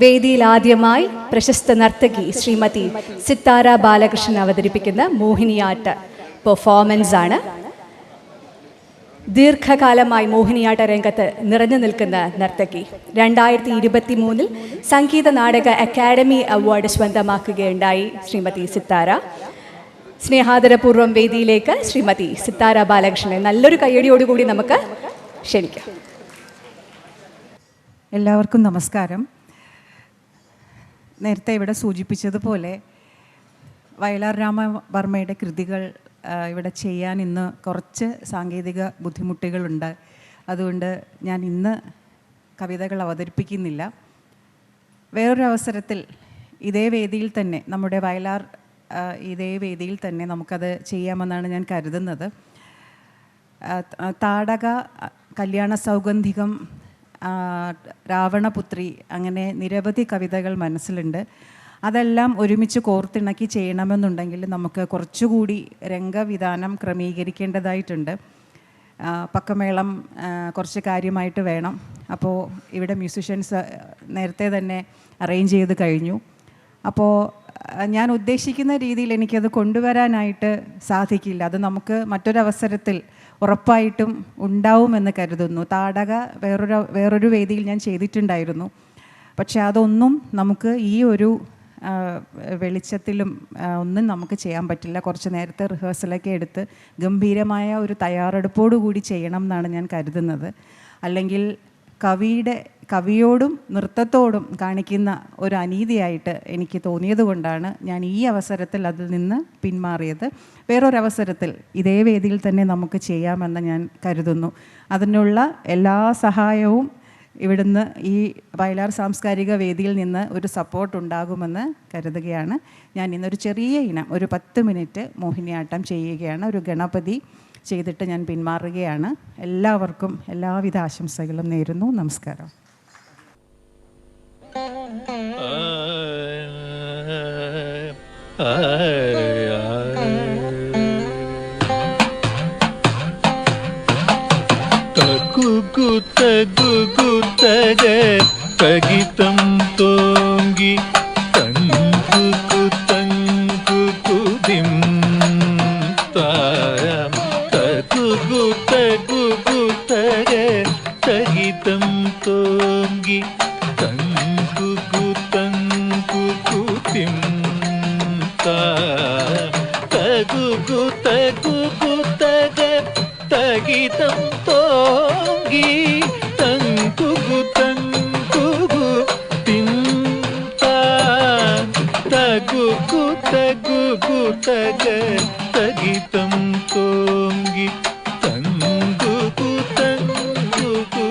വേദിയിൽ ആദ്യമായി പ്രശസ്ത നർത്തകി ശ്രീമതി സിത്താര ബാലകൃഷ്ണൻ അവതരിപ്പിക്കുന്ന മോഹിനിയാട്ട പെർഫോമൻസ് ആണ്. ദീർഘകാലമായി മോഹിനിയാട്ട രംഗത്ത് നിറഞ്ഞു നിൽക്കുന്ന നർത്തകി. രണ്ടായിരത്തി ഇരുപത്തി മൂന്നിൽ സംഗീത നാടക അക്കാദമി അവാർഡ് സ്വന്തമാക്കുകയുണ്ടായി ശ്രീമതി സിത്താര. സ്നേഹാദരപൂർവം വേദിയിലേക്ക് ശ്രീമതി സിത്താര ബാലകൃഷ്ണനെ നല്ലൊരു കയ്യടിയോടുകൂടി നമുക്ക് ക്ഷണിക്കാം. എല്ലാവർക്കും നമസ്കാരം. നേരത്തെ ഇവിടെ സൂചിപ്പിച്ചതുപോലെ വയലാർ രാമവർമ്മയുടെ കൃതികൾ ഇവിടെ ചെയ്യാൻ ഇന്ന് കുറച്ച് സാങ്കേതിക ബുദ്ധിമുട്ടുകളുണ്ട്. അതുകൊണ്ട് ഞാൻ ഇന്ന് കവിതകൾ അവതരിപ്പിക്കുന്നില്ല. വേറൊരു അവസരത്തിൽ ഇതേ വേദിയിൽ തന്നെ നമ്മുടെ വയലാർ ഇതേ വേദിയിൽ തന്നെ നമുക്കത് ചെയ്യാമെന്നാണ് ഞാൻ കരുതുന്നത്. താടക കല്യാണ സൗഗന്ധികം രാവണപുത്രി അങ്ങനെ നിരവധി കവിതകൾ മനസ്സിലുണ്ട്. അതെല്ലാം ഒരുമിച്ച് കോർത്തിണക്കി ചെയ്യണമെന്നുണ്ടെങ്കിൽ നമുക്ക് കുറച്ചുകൂടി രംഗവിധാനം ക്രമീകരിക്കേണ്ടതായിട്ടുണ്ട്. പക്കമേളം കുറച്ച് കാര്യമായിട്ട് വേണം. അപ്പോൾ ഇവിടെ മ്യൂസിഷ്യൻസ് നേരത്തെ തന്നെ അറേഞ്ച് ചെയ്ത് കഴിഞ്ഞു. അപ്പോൾ ഞാൻ ഉദ്ദേശിക്കുന്ന രീതിയിൽ എനിക്കത് കൊണ്ടുവരാനായിട്ട് സാധിക്കില്ല. അത് നമുക്ക് മറ്റൊരവസരത്തിൽ ഉറപ്പായിട്ടും ഉണ്ടാവുമെന്ന് കരുതുന്നു. താടക വേറൊരു വേറൊരു വേദിയിൽ ഞാൻ ചെയ്തിട്ടുണ്ടായിരുന്നു. പക്ഷേ അതൊന്നും നമുക്ക് ഈ ഒരു വെളിച്ചത്തിലും ഒന്നും നമുക്ക് ചെയ്യാൻ പറ്റില്ല. കുറച്ച് നേരത്തെ റിഹേഴ്സലൊക്കെ എടുത്ത് ഗംഭീരമായ ഒരു തയ്യാറെടുപ്പോടു കൂടി ചെയ്യണം എന്നാണ് ഞാൻ കരുതുന്നത്. അല്ലെങ്കിൽ കവിയുടെ കവിയോടും നൃത്തത്തോടും കാണിക്കുന്ന ഒരു അനീതിയായിട്ട് എനിക്ക് തോന്നിയതുകൊണ്ടാണ് ഞാൻ ഈ അവസരത്തിൽ അതിൽ നിന്ന് പിന്മാറിയത്. വേറൊരവസരത്തിൽ ഇതേ വേദിയിൽ തന്നെ നമുക്ക് ചെയ്യാമെന്ന് ഞാൻ കരുതുന്നു. അതിനുള്ള എല്ലാ സഹായവും ഇവിടുന്ന് ഈ വയലാർ സാംസ്കാരിക വേദിയിൽ നിന്ന് ഒരു സപ്പോർട്ട് ഉണ്ടാകുമെന്ന് കരുതുകയാണ്. ഞാൻ ഇന്നൊരു ചെറിയ ഇനം ഒരു പത്ത് മിനിറ്റ് മോഹിനിയാട്ടം ചെയ്യുകയാണ്. ഒരു ഗണപതി ചെയ്തിട്ട് ഞാൻ പിന്മാറുകയാണ്. എല്ലാവർക്കും എല്ലാവിധ ആശംസകളും നേരുന്നു. നമസ്കാരം. తగుగు తగుగు తగ తగితం తోంగి తంగుగు తంగుగు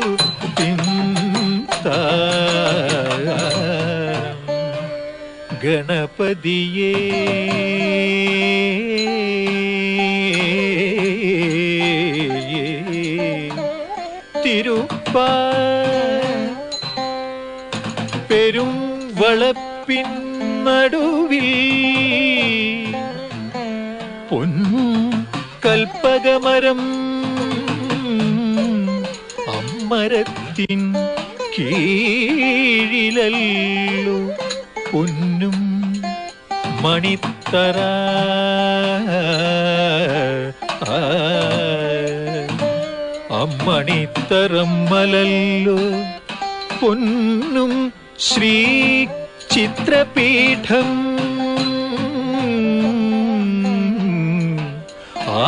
తింత ഗണപതിയേ തിരുപ്പ പെരും വളപ്പിൻ നടുവിൽ പൊൻ കൽപ്പകമരം അമ്മരത്തിൻ കീഴിലല്ലു പൊന്നും മണിത്തറ. അമ്മണിത്തറം മലല്ലു പൊന്നും ശ്രീ ചിത്രപീഠം ആ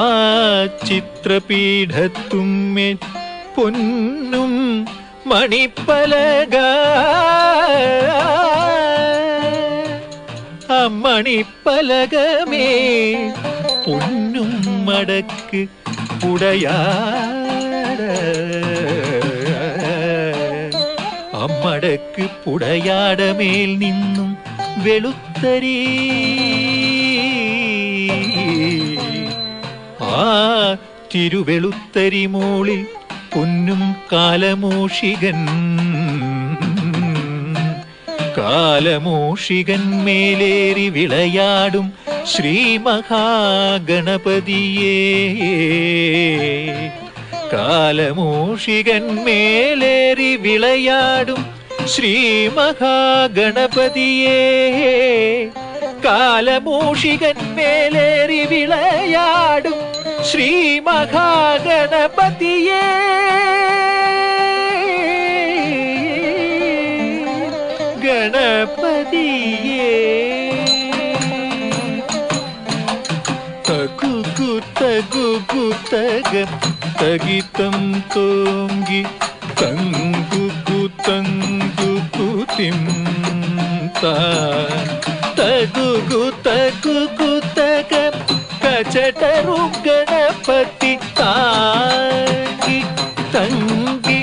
ചിത്രപീഠത്തുമ്മെ പൊന്നും മണിപ്പലക അമ്മണിപ്പലകമേ പൊന്നും മടക്ക് പുടയാട അമ്മടക്ക് പുടയാടമേൽ നിന്നും വെളുത്തരീ. ആ തിരുവെളുത്തരി മോളിൽ പൊന്നും കാലമൂഷികൻ. കാലമൂഷികൻ മേലേറി വിളയാടും ശ്രീ മഹാഗണപതിയേ കാലമൂഷികൻ മേലേറി വിളയാടും ശ്രീ മഹാഗണപതിയേ കാലമൂഷികൻ മേലേറി വിളയാടും ശ്രീ മഹാഗണപതിയേ ഗണപതിയേ തകുകു തകുകു തകം തകിതം തോങ്കി തങ്കുകു തങ്കുകു തിം താൻ തകുകു തകുകു തക കചടരു ഗണപതി താങ്കി തങ്കി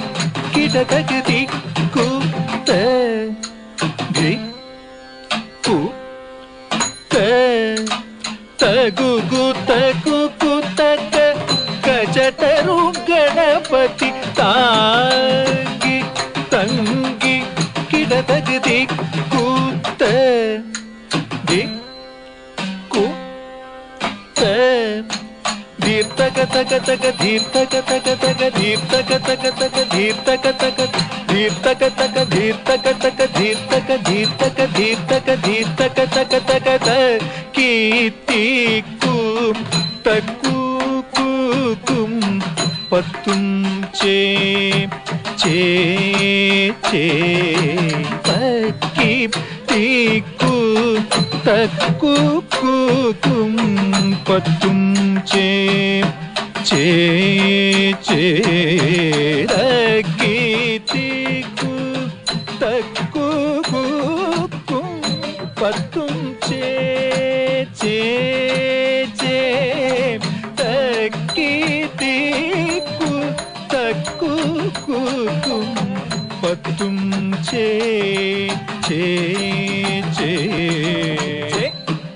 കിടതഗതി കൂത്ത കു ധീർത്തക തക തക ധീർത്തക തക തക ധീർത്തക തക തക ധീർത്തക തക ധീർത്തക തക ധീർത്തക തക ധീർത്തക ധീർത്തക ധീർത്തക ധീർത്തക തക തക ത കീർത്തിക്കും തക്കൂക്കും പത്തും ചേ ചേ ചേ തക്കി തീക്കു തക്കൂക്കും പത്തും ചേ ചേ ചേ തക്കി തീക്കു തക്കൂക്കും പത്തും ചേ ചേ ചേ തക്കി തീക്കു തക്കൂക്കും പത്തും ചേ ചേ ചേ.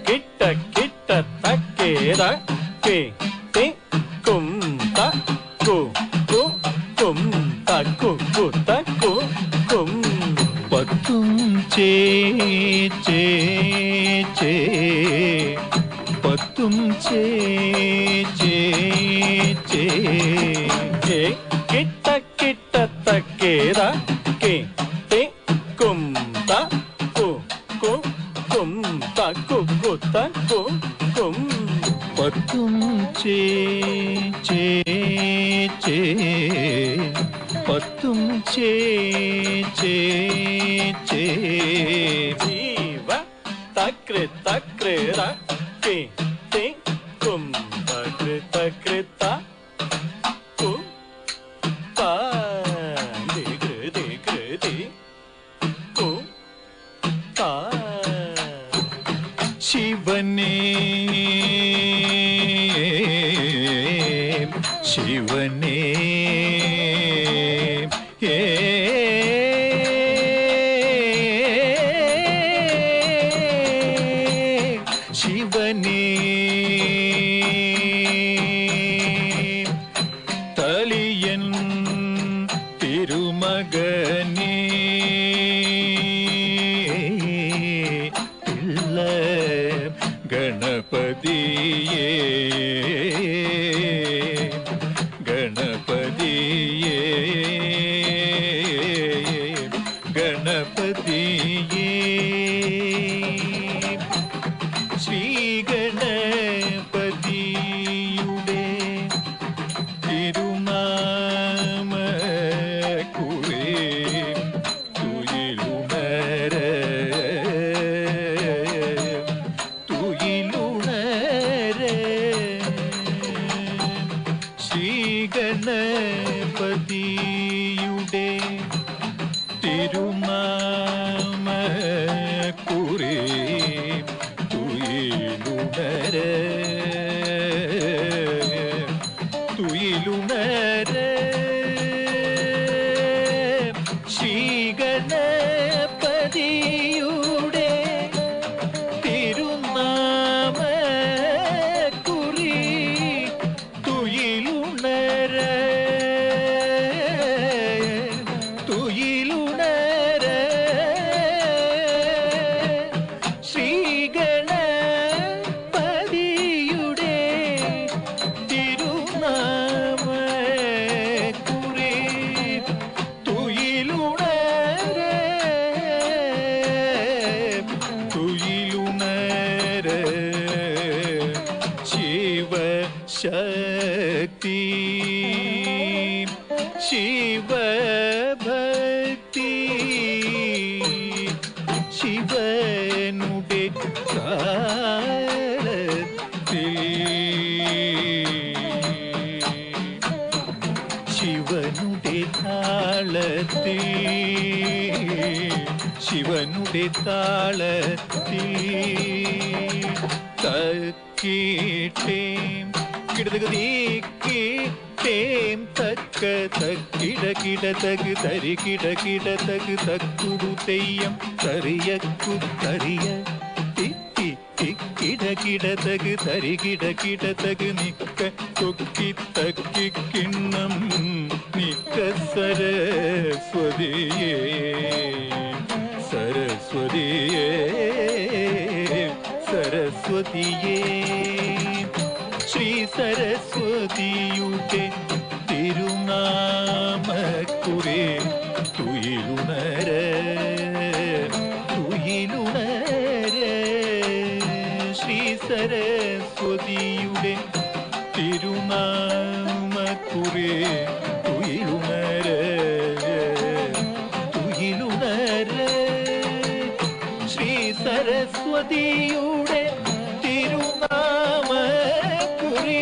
കിട്ട കിട്ട തക്കേത കേ തി കും ത കു കു കും ത കു കു ത കു കും. പത്തും ചേ ചേ ചേ. പത്തും ചേ ചേ ചേ. ചേ കിട്ട കിട്ട തക്കേത ചേ கைகளே താളത്തിൽ തക്കീട്ടേം കിടതക നീക്കീട്ടേം തക്ക തക്കിട കിട തക് തരി കിട കിട തക് തക്കുടു തെയ്യം തറിയക്കു തറിയ തിത്തി കിട കിട തക് തരി കിട കിട തക് നിക്ക കൊക്കി തക്കി കിണ്ണം നിക്ക സരസ്വതിയേ സരസ്വതിയേ സരസ്വതിയേ ശ്രീ സരസ്വതിയുടെ തിരുനാമക്കുറേ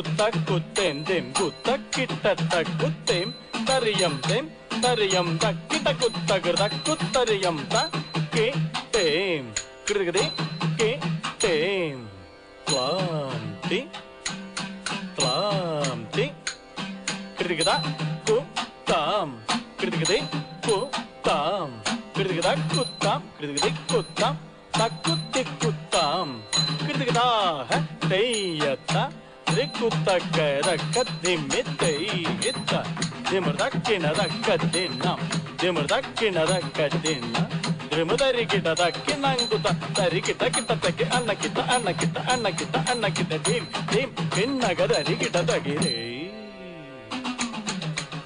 കുക്കുത്ത കുത്തേം തേം കുത്ത കിട്ട തക്കുത്തേം തറിയം തേം തറിയം തക്കിട്ട കുത്ത കൃത കുത്തറിയം ത കേ തേം കൃതിക തേ കേ തേം ക്ലാന്തി ത്ലാം തി കൃതികത കു താം കൃതികത ಕುಪ್ತಕ್ಕ ರಕ್ಕದ್ದೆ ಮೆತ್ತ ಈ ಎತ್ತ. ದಿಮರ್ದಕ್ಕಿನ ರಕ್ಕದ್ದೆನ್ನ ದಿಮರ್ದಕ್ಕಿನ ರಕ್ಕದ್ದೆನ್ನ ದ್ರಿಮದರಿ ಗಿಡದಕ್ಕೆ ನಂಗುತ, ತರಿ ಗಿಟ ಕಿಟತಕ್ಕೆ ಅನ್ನಕಿತ ಅನ್ನಕಿತ ಅನ್ನಕಿತ ತಗಿರೆ ದೇವ್ ದೇವ್ ಬೆನ್ನಗದರಿ ಗಿಡದಗಿರೇ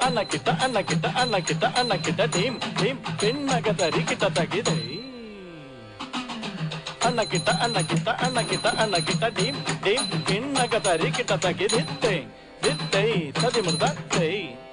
ಅನ್ನಕಿತ ಅನ್ನಕಿತ ಅನ್ನಕಿತ ಅನ್ನಕಿತ ದೇಮ್ ದೇಮ್ ಬೆನ್ನಗದರಿ ತಗಿರೆ anak kita anak kita anak kita anak kita dim dim inna katari kita takidhitte tapi tadi murdattei